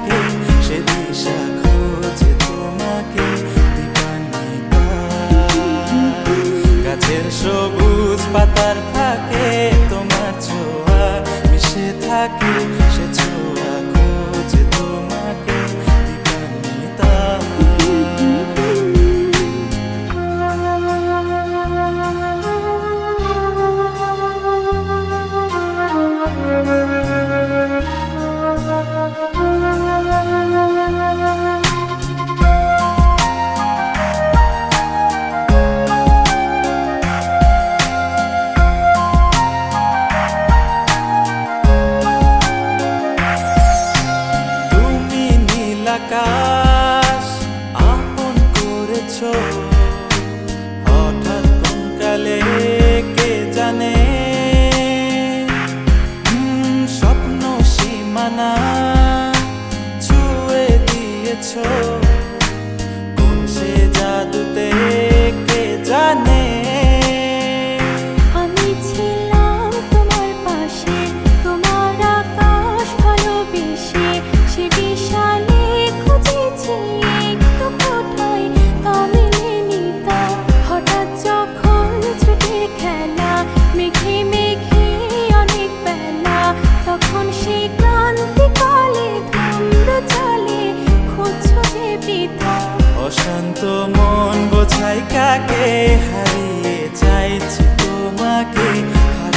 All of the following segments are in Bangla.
তোমাকে সে দিশা খোঁজে তোমাকে গাছের সবুজ পাতার ফাঁকে তোমার ছোঁয়া মিশে থাকে। আকাশ আপন করেছ। হঠাৎ কোনকালে কে জানে? স্বপ্ন সীমানা ছুয়ে দিয়েছ। লাগে হারিয়ে চাইছি তোমাকে হাত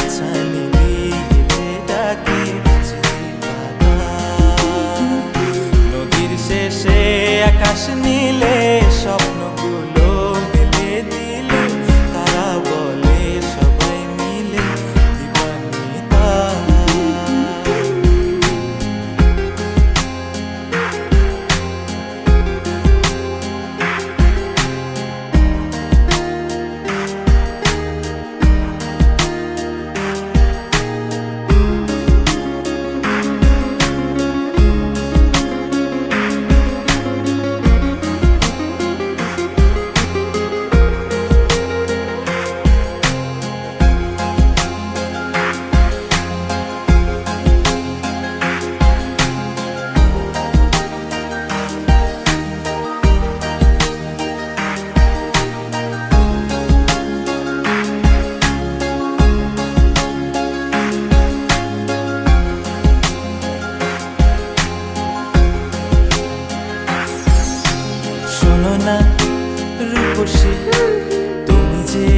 তুমি যে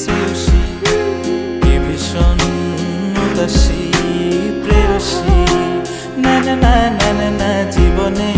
শ্রেয়সী কে উদাসী প্রেয়সী। না না না না না জীবনে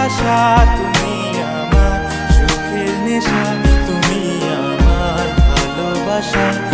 ভাষা তুমি আমার সুখের নেশা তুমি আমার ভালোবাসা।